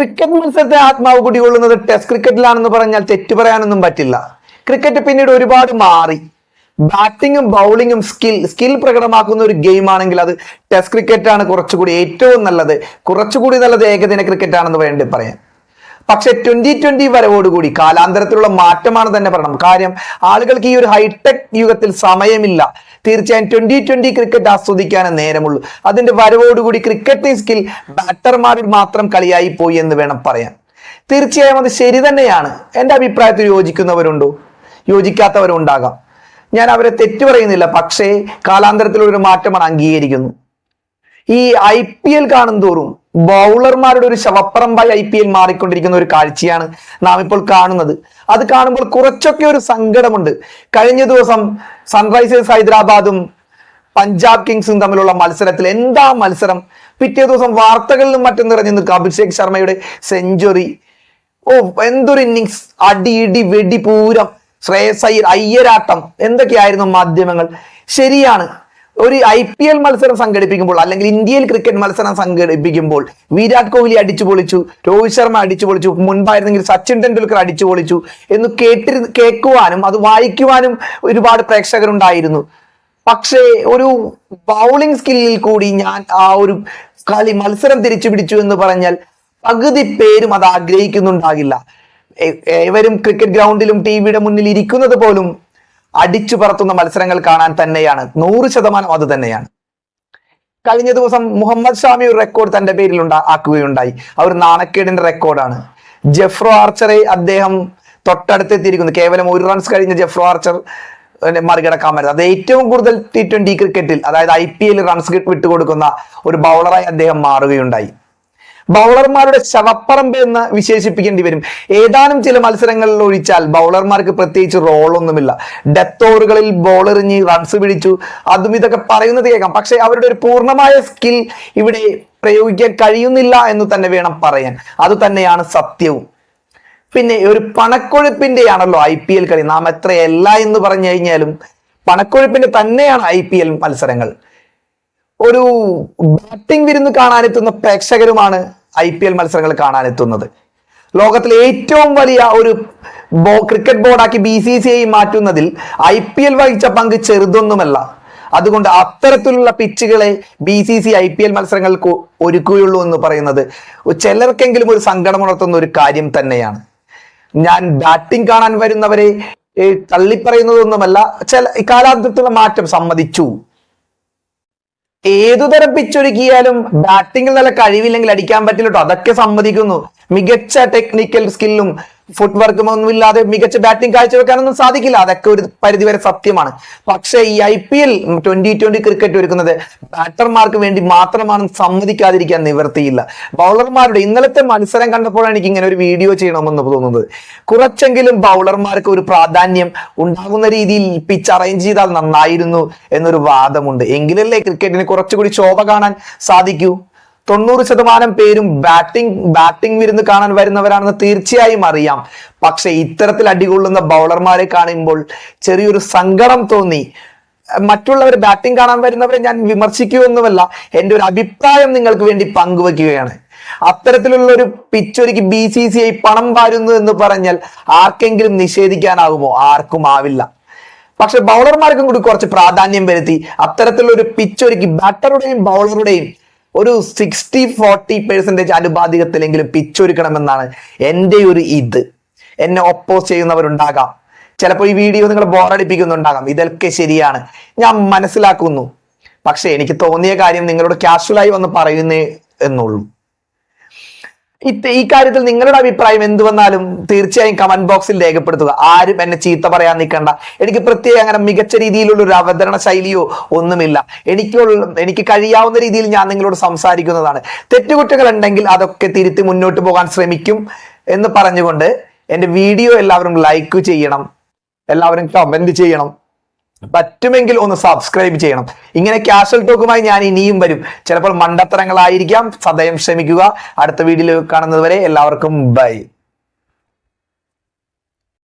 Cricket മത്സരത്തെ ആത്മാവ് കുടികൊള്ളുന്നത് test ക്രിക്കറ്റിലാണെന്ന് പറഞ്ഞാൽ തെറ്റു പറയാനൊന്നും പറ്റില്ല. ക്രിക്കറ്റ് പിന്നീട് ഒരുപാട് മാറി. ബാറ്റിങ്ങും ബൗളിങ്ങും സ്കിൽ സ്കിൽ പ്രകടമാക്കുന്ന ഒരു ഗെയിം ആണെങ്കിൽ അത് ടെസ്റ്റ് ക്രിക്കറ്റാണ് കുറച്ചുകൂടി ഏറ്റവും നല്ലത്. കുറച്ചുകൂടി നല്ലത് ഏകദിന ക്രിക്കറ്റ് ആണെന്ന് വേണ്ടി പറയാം. പക്ഷെ ട്വന്റി ട്വന്റി വരവോടുകൂടി കാലാന്തരത്തിലുള്ള മാറ്റമാണ് തന്നെ പറയണം. കാര്യം ആളുകൾക്ക് ഈ ഒരു ഹൈടെക് യുഗത്തിൽ സമയമില്ല. തീർച്ചയായും ട്വന്റി ട്വന്റി ക്രിക്കറ്റ് ആസ്വദിക്കാനേ നേരമുള്ളൂ. അതിന്റെ വരവോടുകൂടി ക്രിക്കറ്റിംഗ് സ്കിൽ ബാറ്റർമാരിൽ മാത്രം കളിയായി പോയി എന്ന് വേണം പറയാൻ. തീർച്ചയായും അത് ശരി തന്നെയാണ്. എന്റെ അഭിപ്രായത്തിൽ യോജിക്കുന്നവരുണ്ടോ? യോജിക്കാത്തവരുണ്ടാകാം. ഞാൻ അവരെ തെറ്റു പറയുന്നില്ല. പക്ഷേ കാലാന്തരത്തിലുള്ള ഒരു മാറ്റമാണ് അംഗീകരിക്കുന്നു. ഈ ഐ പി എൽ കാണും തോറും ബൗളർമാരുടെ ഒരു ശവപ്പറമ്പായി ഐ പി എൽ മാറിക്കൊണ്ടിരിക്കുന്ന ഒരു കാഴ്ചയാണ് നാം ഇപ്പോൾ കാണുന്നത്. അത് കാണുമ്പോൾ കുറച്ചൊക്കെ ഒരു സങ്കടമുണ്ട്. കഴിഞ്ഞ ദിവസം സൺറൈസേഴ്സ് ഹൈദരാബാദും പഞ്ചാബ് കിങ്സും തമ്മിലുള്ള മത്സരത്തിൽ എന്താ മത്സരം? പിറ്റേ ദിവസം വാർത്തകളിലും മറ്റും നിറഞ്ഞു നിൽക്കുക. അഭിഷേക് ശർമ്മയുടെ സെഞ്ചുറി ഓ എന്തൊരു ഇന്നിങ്സ് അടി ഇടി വെടി പൂരം. ശ്രേയസ് അയ്യരാട്ടം. എന്തൊക്കെയായിരുന്നു മാധ്യമങ്ങൾ? ശരിയാണ്. ഒരു ഐ പി എൽ മത്സരം സംഘടിപ്പിക്കുമ്പോൾ അല്ലെങ്കിൽ ഇന്ത്യയിൽ ക്രിക്കറ്റ് മത്സരം സംഘടിപ്പിക്കുമ്പോൾ വിരാട് കോഹ്ലി അടിച്ചു പൊളിച്ചു രോഹിത് ശർമ്മ അടിച്ചു പൊളിച്ചു മുൻപായിരുന്നെങ്കിൽ സച്ചിൻ ടെണ്ടുൽക്കർ അടിച്ചു പൊളിച്ചു എന്ന് കേട്ടി കേൾക്കുവാനും അത് വായിക്കുവാനും ഒരുപാട് പ്രേക്ഷകരുണ്ടായിരുന്നു. പക്ഷേ ഒരു ബൗളിംഗ് സ്കില്ലിൽ കൂടി ഞാൻ ആ ഒരു കളി മത്സരം തിരിച്ചു പിടിച്ചു എന്ന് പറഞ്ഞാൽ പകുതി പേരും അത് ആഗ്രഹിക്കുന്നുണ്ടാകില്ല. ഏവരും ക്രിക്കറ്റ് ഗ്രൗണ്ടിലും ടി വിയുടെ മുന്നിൽ ഇരിക്കുന്നത് പോലും അടിച്ചു പറത്തുന്ന മത്സരങ്ങൾ കാണാൻ തന്നെയാണ്. നൂറ് ശതമാനം അത് തന്നെയാണ്. കഴിഞ്ഞ ദിവസം മുഹമ്മദ് ഷാമി ഒരു റെക്കോർഡ് തന്റെ പേരിൽ ഉണ്ടാ ആക്കുകയുണ്ടായി. ആ ഒരു നാണക്കേടിന്റെ റെക്കോർഡാണ് ജെഫ്രോ ആർച്ചറെ അദ്ദേഹം തൊട്ടടുത്തെത്തിയിരിക്കുന്നു. കേവലം ഒരു റൺസ് കഴിഞ്ഞ ജെഫ്രോ ആർച്ചർ മറികടക്കാൻ പറ്റും അത് ഏറ്റവും കൂടുതൽ ടി ട്വന്റി ക്രിക്കറ്റിൽ അതായത് ഐ പി എൽ റൺസ് വിട്ടുകൊടുക്കുന്ന ഒരു ബൗളറായി അദ്ദേഹം മാറുകയുണ്ടായി. ബൗളർമാരുടെ ശവപ്പറമ്പ് എന്ന് വിശേഷിപ്പിക്കേണ്ടി വരും. ഏതാനും ചില മത്സരങ്ങളിൽ ഒഴിച്ചാൽ ബൗളർമാർക്ക് പ്രത്യേകിച്ച് റോളൊന്നുമില്ല ഡെത്ത് ഓവറുകളിൽ ബോൾ എറിഞ്ഞ് റൺസ് പിടിച്ചു. അതും ഇതൊക്കെ പറയുന്നത് കേൾക്കാം. പക്ഷെ അവരുടെ ഒരു പൂർണമായ സ്കിൽ ഇവിടെ പ്രയോഗിക്കാൻ കഴിയുന്നില്ല എന്ന് തന്നെ വേണം പറയാൻ. അത് തന്നെയാണ് സത്യവും. പിന്നെ ഒരു പണക്കൊഴുപ്പിന്റെ ആണല്ലോ ഐ പി എൽ കളി. നാം എത്രയല്ല എന്ന് പറഞ്ഞു കഴിഞ്ഞാലും പണക്കൊഴുപ്പിന്റെ തന്നെയാണ് ഐ പി എൽ മത്സരങ്ങൾ. ഒരു ബാറ്റിംഗ് വിരുന്ന് കാണാനെത്തുന്ന പ്രേക്ഷകരുമാണ് ഐ പി എൽ മത്സരങ്ങൾ കാണാനെത്തുന്നത്. ലോകത്തിലെ ഏറ്റവും വലിയ ഒരു ബോ ക്രിക്കറ്റ് ബോർഡാക്കി ബി സി സി ഐ മാറ്റുന്നതിൽ ഐ പി എൽ വഹിച്ച പങ്ക് ചെറുതൊന്നുമല്ല. അതുകൊണ്ട് അത്തരത്തിലുള്ള പിച്ചുകളെ B C C I I P മത്സരങ്ങൾക്ക് ഒരുക്കുകയുള്ളൂ എന്ന് പറയുന്നത് ചിലർക്കെങ്കിലും ഒരു സങ്കടമുണർത്തുന്ന ഒരു കാര്യം തന്നെയാണ്. ഞാൻ ബാറ്റിംഗ് കാണാൻ വരുന്നവരെ തള്ളിപ്പറയുന്നതൊന്നുമല്ല. ചില കാലാന്തരത്തിലുള്ള മാറ്റം സമ്മതിച്ചു. ഏതുതരം പിച്ചൊരുക്കിയാലും ബാറ്റിംഗിൽ നല്ല കഴിവില്ലെങ്കിൽ അടിക്കാൻ പറ്റില്ല കേട്ടോ അതൊക്കെ സമ്മതിക്കുന്നു. മികച്ച ടെക്നിക്കൽ സ്കില്ലും ഫുട് വർക്കും ഒന്നും ഇല്ലാതെ മികച്ച ബാറ്റിംഗ് കാഴ്ചവെക്കാനൊന്നും സാധിക്കില്ല. അതൊക്കെ ഒരു പരിധിവരെ സത്യമാണ്. പക്ഷേ ഈ I P L twenty twenty cricket ഒരുക്കുന്നത് ബാറ്റർമാർക്ക് വേണ്ടി മാത്രമാണെന്ന് സമ്മതിക്കാതിരിക്കാൻ നിവർത്തിയില്ല ബൗളർമാരുടെ ഇന്നലത്തെ മത്സരം കണ്ടപ്പോഴാണ് എനിക്ക് ഇങ്ങനെ ഒരു വീഡിയോ ചെയ്യണമെന്ന് തോന്നുന്നത്. കുറച്ചെങ്കിലും ബൗളർമാർക്ക് ഒരു പ്രാധാന്യം ഉണ്ടാകുന്ന രീതിയിൽ പിച്ച് അറേഞ്ച് ചെയ്താൽ നന്നായിരുന്നു എന്നൊരു വാദമുണ്ട്. എങ്കിലല്ലേ ക്രിക്കറ്റിന് കുറച്ചുകൂടി ശോഭ കാണാൻ സാധിക്കൂ? തൊണ്ണൂറ് ശതമാനം പേരും ബാറ്റിംഗ് ബാറ്റിംഗ് വിരുന്ന് കാണാൻ വരുന്നവരാണെന്ന് തീർച്ചയായും അറിയാം. പക്ഷെ ഇത്തരത്തിൽ അടികൊള്ളുന്ന ബൗളർമാരെ കാണുമ്പോൾ ചെറിയൊരു സങ്കടം തോന്നി. മറ്റുള്ളവർ ബാറ്റിംഗ് കാണാൻ വരുന്നവരെ ഞാൻ വിമർശിക്കുമെന്നുമല്ല എന്റെ ഒരു അഭിപ്രായം നിങ്ങൾക്ക് വേണ്ടി പങ്കുവെക്കുകയാണ് അത്തരത്തിലുള്ള ഒരു പിച്ചൊരുക്കി ബി സി സി ഐ പണം വാരുന്നു എന്ന് പറഞ്ഞാൽ ആർക്കെങ്കിലും നിഷേധിക്കാനാകുമോ? ആർക്കും ആവില്ല. പക്ഷെ ബൗളർമാർക്കും കൂടി കുറച്ച് പ്രാധാന്യം വരുത്തി. അത്തരത്തിലുള്ള ഒരു പിച്ചൊരുക്കി ബാറ്ററുടെയും ബൗളറുടെയും ഒരു സിക്സ്റ്റി ഫോർട്ടി പെർസെന്റേജ് അനുപാതികത്തിലെങ്കിലും പിച്ചൊരുക്കണമെന്നാണ് എന്റെ ഒരു ഇത്. എന്നെ ഒപ്പോസ് ചെയ്യുന്നവരുണ്ടാകാം. ചിലപ്പോൾ ഈ വീഡിയോ നിങ്ങൾ ബോറടിപ്പിക്കുന്നുണ്ടാകാം ഇതൊക്കെ ശരിയാണ്. ഞാൻ മനസ്സിലാക്കുന്നു. പക്ഷെ എനിക്ക് തോന്നിയ കാര്യം നിങ്ങളോട് കാഷ്വലായി വന്ന് പറയുന്നേ എന്നുള്ളൂ. ഈ കാര്യത്തിൽ നിങ്ങളുടെ അഭിപ്രായം എന്ത് വന്നാലും തീർച്ചയായും കമന്റ് ബോക്സിൽ രേഖപ്പെടുത്തുക. ആരും എന്നെ ചീത്ത പറയാൻ നിൽക്കണ്ട. എനിക്ക് പ്രത്യേകം അങ്ങനെ മികച്ച രീതിയിലുള്ള ഒരു അവതരണ ശൈലിയോ ഒന്നുമില്ല. എനിക്കുള്ള എനിക്ക് കഴിയാവുന്ന രീതിയിൽ ഞാൻ നിങ്ങളോട് സംസാരിക്കുന്നതാണ്. തെറ്റുകുറ്റങ്ങൾ ഉണ്ടെങ്കിൽ അതൊക്കെ തിരുത്തി മുന്നോട്ട് പോകാൻ ശ്രമിക്കും എന്ന് പറഞ്ഞുകൊണ്ട് എന്റെ വീഡിയോ എല്ലാവരും ലൈക്ക് ചെയ്യണം. എല്ലാവരും കമന്റ് ചെയ്യണം. പറ്റുമെങ്കിൽ ഒന്ന് സബ്സ്ക്രൈബ് ചെയ്യണം. ഇങ്ങനെ കാഷ്വൽ ടോക്കുമായി ഞാൻ ഇനിയും വരും. ചിലപ്പോൾ മണ്ടത്തരങ്ങളായിരിക്കാം. സദയം ശ്രമിക്കുക അടുത്ത വീഡിയോയിൽ കാണുന്നതുവരെ എല്ലാവർക്കും ബൈ